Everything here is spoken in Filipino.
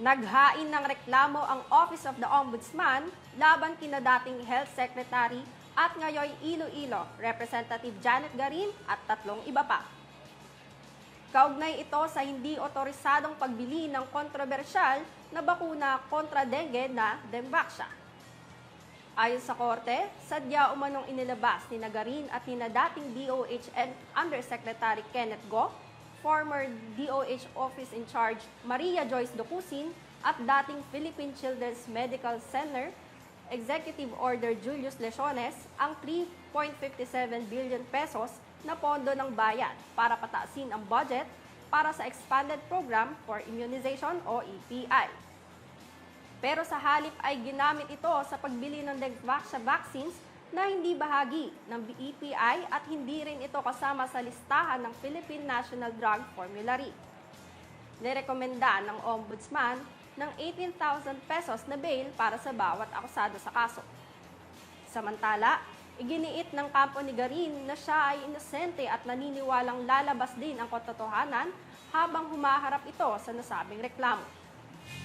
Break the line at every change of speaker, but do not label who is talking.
Naghain ng reklamo ang Office of the Ombudsman laban kina dating Health Secretary at ngayon Iloilo, Representative Janet Garin at tatlong iba pa. Kaugnay ito sa hindi otorisadong pagbili ng kontrobersyal na bakuna kontra dengue na Demvaxia. Ayon sa korte, sadya umanong inilabas ni Nagarin at ni na dating DOH and Undersecretary Kenneth Go, former DOH Office in Charge Maria Joyce Docusin at dating Philippine Children's Medical Center Executive Order Julius Lesiones ang 3.57 billion pesos na pondo ng bayan para pataasin ang budget para sa Expanded Program for Immunization o EPI. Pero sa halip ay ginamit ito sa pagbili ng Dengvaxia vaccines na hindi bahagi ng EPI at hindi rin ito kasama sa listahan ng Philippine National Drug Formulary. Nirekomenda ng Ombudsman ng 18,000 pesos na bail para sa bawat akusado sa kaso. Samantala, iginiit ng kampo ni Garin na siya ay inosente at naniniwalang lalabas din ang katotohanan habang humaharap ito sa nasabing reklamo.